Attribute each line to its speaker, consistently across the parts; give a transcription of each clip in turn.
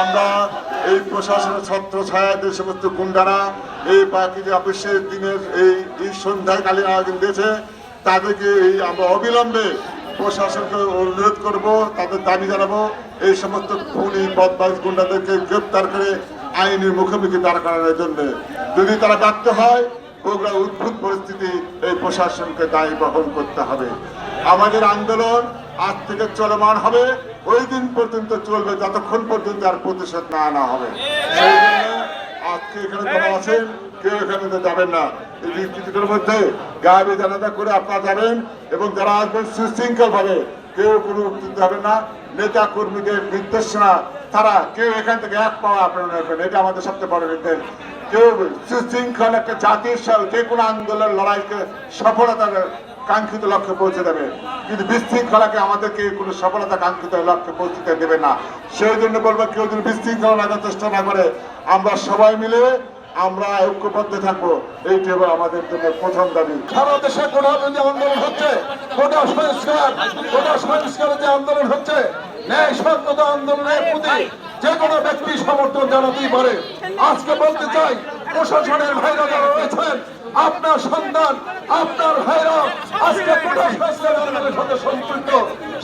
Speaker 1: আমরা এই প্রশাসনের ছত্র ছায়াদের সমস্ত গুন্ডারা এই বাকি অফিসের দিনের এই এই সন্ধ্যাকালীন আয়োজন দিয়েছে, তাদেরকে এই আমরা অবিলম্বে প্রশাসনকে অনুরোধ করব, তাদের দাবি জানাব, এই সমস্ত খুনি বদমাস গুন্ডাদেরকে গ্রেপ্তার করে আইনের মুখোমুখি দাঁড় করানোর জন্য। যদি তারা ব্যর্থ হয় বগুড়া উদ্ভুত পরিস্থিতি এই প্রশাসনকে দায়ী বহন করতে হবে। আমাদের আন্দোলন আজ থেকে চলমান হবে। ওই দিন পর্যন্ত চলবে, যতক্ষণ পর্যন্ত আর প্রতিশোধ না আনা হবে। আজকে এখানে যারা আছেন কেউ এখানে যাবেন না। এই মধ্যে জানাজা করে আপনারা যাবেন এবং যারা আসবেন সুশৃঙ্খল ভাবে কেউ কোনো না। নেতা কর্মীদের নির্দেশনা তারা কেউ এখান থেকে এক পাওয়া আপনারা নেবেন। এটা আমাদের সবচেয়ে বড় নির্দেশ। কেউ সুশৃঙ্খল একটা জাতির যে কোনো আন্দোলন, লড়াইকে সফলতার কাঙ্ক্ষিত লক্ষ্যে পৌঁছে দেবে। কিন্তু বিশৃঙ্খলাকে আমাদেরকে কোনো সফলতা কাঙ্ক্ষিত লক্ষ্যে পৌঁছতে দেবে না। সেই জন্য বলব, কেউ যদি বিশৃঙ্খলা লাগার চেষ্টা না করে। আমরা সবাই মিলে আমরা ঐক্যবদ্ধ থাকব। এইটি হলো আমাদের জন্য প্রথম দাবি।
Speaker 2: সারা দেশে কোটাবন্দি আন্দোলন হচ্ছে। কোটা সংস্কার কোটা সংস্কারের যে আন্দোলন হচ্ছে, ন্যায় সত্যতা আন্দোলনের প্রতি যে কোনো ব্যক্তি সমর্থন জানাতেই পারে। আজকে বলতে চাই প্রশাসনের ভাইরা যারা রয়েছেন আপনার সন্তান আপনার ভাইরা আজকে আন্দোলনের সাথে সম্পৃক্ত।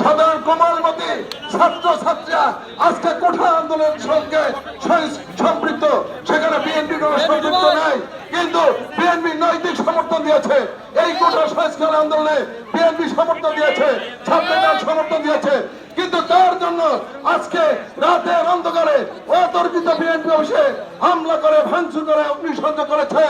Speaker 2: সাধারণ কোমলমতি ছাত্র ছাত্রীরা আজকে কোঠা আন্দোলনের সঙ্গে সম্পৃক্ত। সেখানে বিএনপি কোনো সম্পৃক্ত নাই কিন্তু বিএনপি নৈতিক সমর্থন দিয়েছে। এই কোটা সংস্কার আন্দোলনে বিএনপি সমর্থন দিয়েছে ছাত্রদল সমর্থন দিয়েছে। কিন্তু তার জন্য আজকে রাতের অন্ধকারে অতর্কিত বিএনপি অফিসে হামলা করে, ভাঙচুর করে, অগ্নিসংযোগ করেছে।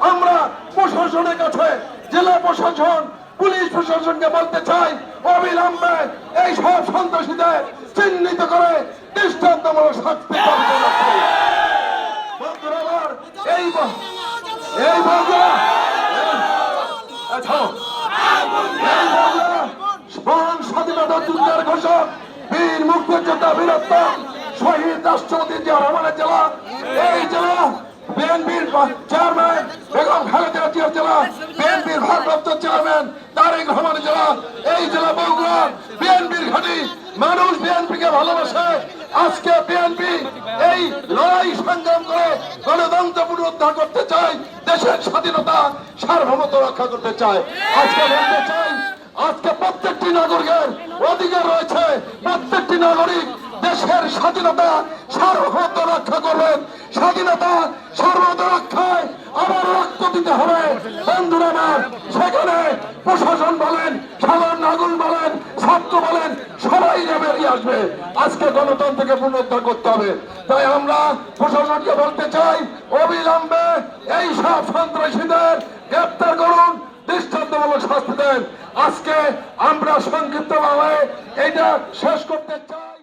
Speaker 2: আমরা প্রশাসনের কাছে, জেলা প্রশাসন, পুলিশ প্রশাসনকে বলতে চাই, অবিলম্বে এই সব সন্ত্রাসীদের চিহ্নিত করে দৃষ্টান্তমূলক শাস্তি এই ব- এই বন্ধুরা এই- আচ্ছা, এই বন্ধুরা, মহান যুদ্ধের ঘোষক, বীর মুক্তিযোদ্ধা বীরত্তম শহীদ রাষ্ট্রপতি জিয়া জেলা। এই জেলা বিএনপির চেয়ারম্যান বেগম খালেদা জিয়ার জেলা, বিএনপির ভারপ্রাপ্ত চেয়ারম্যান তারেক রহমানের জেলা। এই জেলা বগুড়া বিএনপির ঘাঁটি। মানুষ বিএনপি কে ভালোবাসে। আজকে বিএনপি এই লড়াই সংগ্রাম করে গণতন্ত্র পুনরুদ্ধার করতে চায়, দেশের স্বাধীনতা সার্বভৌমত্ব রক্ষা করতে চায়। আজকে বলতে চাই আজকে প্রত্যেকটি নাগরিকের অধিকার রয়েছে। প্রত্যেকটি নাগরিক দেশের স্বাধীনতা সার্বভৌমত্ব রক্ষা করবেন। স্বাধীনতা সার্বভৌমত্ব রক্ষায় আবার রক্ত দিতে হবে। বন্ধুরা সেখানে প্রশাসন বলেন সাধারণ নাগরিক বলেন, ছাত্র বলেন, সবাই যে বেরিয়ে আসবে। আজকে গণতন্ত্রকে পুনরুদ্ধার করতে হবে। তাই আমরা প্রশাসনকে বলতে চাই, অবিলম্বে এই সব সন্ত্রাসীদের গ্রেপ্তার করুন। দৃষ্টান্তমূলক শাস্তি দেন। আজকে আমরা সংক্ষিপ্তভাবে এটা শেষ করতে চাই।